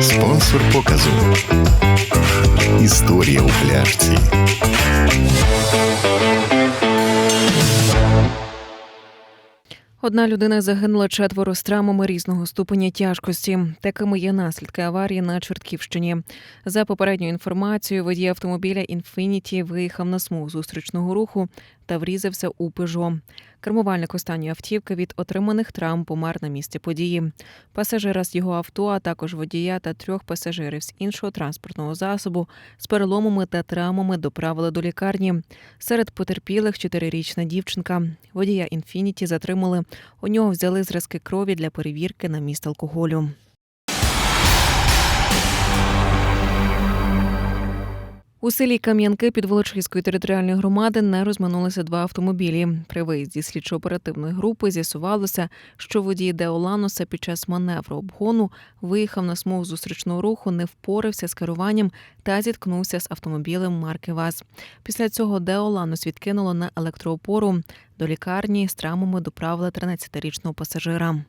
Спонсор показу Історія у пляшці. Одна людина загинула четверо з травмами різного ступеня тяжкості. Такими є наслідки аварії на Чертківщині. За попередньою інформацією, водій автомобіля Інфініті виїхав на смуг зустрічного руху, та врізався у пежо. Кермувальник останньої автівки від отриманих травм помер на місці події. Пасажира з його авто, а також водія та трьох пасажирів з іншого транспортного засобу з переломами та травмами доправили до лікарні. Серед потерпілих чотирирічна дівчинка. Водія інфініті затримали. У нього взяли зразки крові для перевірки на міст алкоголю. У селі Кам'янки Підволочиської територіальної громади не розминулися два автомобілі. При виїзді слідчо-оперативної групи з'ясувалося, що водій Деолануса під час маневру обгону виїхав на смугу зустрічного руху, не впорався з керуванням та зіткнувся з автомобілем марки ВАЗ. Після цього Деоланус відкинуло на електроопору. До лікарні з травмами доправили 13-річного пасажира.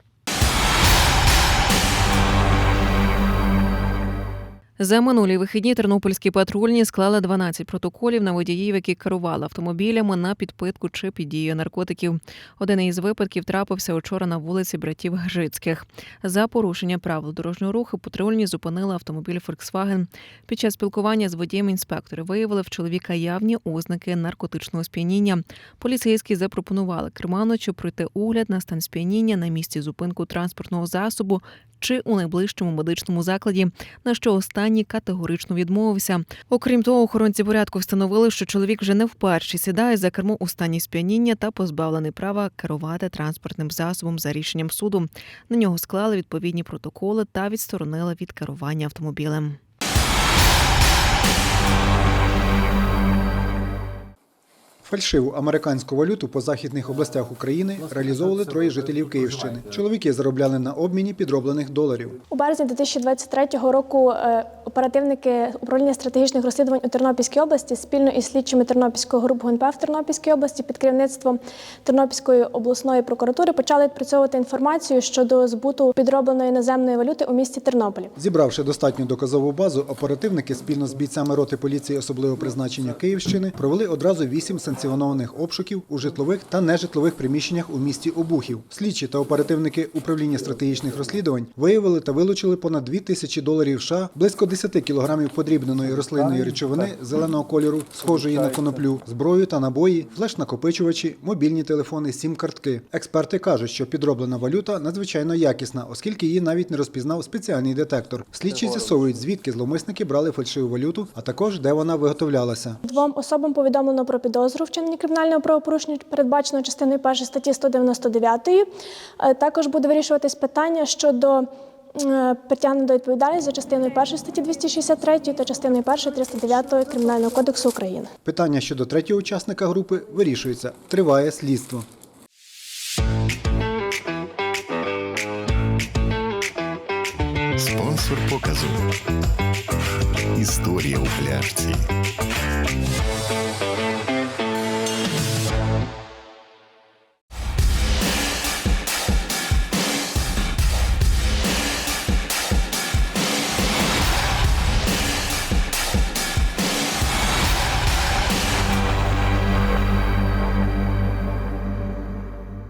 За минулі вихідні тернопільські патрульні склали 12 протоколів на водіїв, які керували автомобілями на підпитку чи під дією наркотиків. Один із випадків трапився учора на вулиці братів Гжицьких. За порушення правил дорожнього руху патрульні зупинили автомобіль Volkswagen. Під час спілкування з водієм інспектори виявили в чоловіка явні ознаки наркотичного сп'яніння. Поліцейські запропонували керманичу пройти огляд на стан сп'яніння на місці зупинку транспортного засобу чи у найближчому медичному закладі, на що останній категорично відмовився. Окрім того, охоронці порядку встановили, що чоловік вже не вперше сідає за кермо у стані сп'яніння та позбавлений права керувати транспортним засобом за рішенням суду. На нього склали відповідні протоколи та відсторонили від керування автомобілем. Фальшиву американську валюту по західних областях України реалізовували троє жителів Київщини. Чоловіки заробляли на обміні підроблених доларів. У березні 2023 року е, оперативники управління стратегічних розслідувань у Тернопільській області спільно із слідчими Тернопільського групи ГНП в Тернопільській області під керівництвом Тернопільської обласної прокуратури почали відпрацьовувати інформацію щодо збуту підробленої іноземної валюти у місті Тернополі. Зібравши достатню доказову базу, оперативники спільно з бійцями роти поліції особливого призначення Київщини провели одразу вісім санкціонованих обшуків у житлових та нежитлових приміщеннях у місті Обухів. Слідчі та оперативники управління стратегічних розслідувань виявили та вилучили понад 2 тисячі доларів США, близько 10 кілограмів подрібненої рослинної речовини зеленого кольору, схожої на коноплю, зброю та набої, флеш-накопичувачі, мобільні телефони, сім-картки. Експерти кажуть, що підроблена валюта надзвичайно якісна, оскільки її навіть не розпізнав спеціальний детектор. Слідчі з'ясовують, звідки зловмисники брали фальшиву валюту, а також де вона виготовлялася. Двом особам повідомлено про підозру вчинення кримінального правопорушення, передбаченого частиною 1 статті 199. Е, Також буде вирішуватись питання щодо е, притягнення до відповідальності за частиною 1 статті 263 та частиною 1 309 Кримінального кодексу України. Питання щодо третього учасника групи вирішується. Триває слідство. Спонсор показу. Історія у пляшці.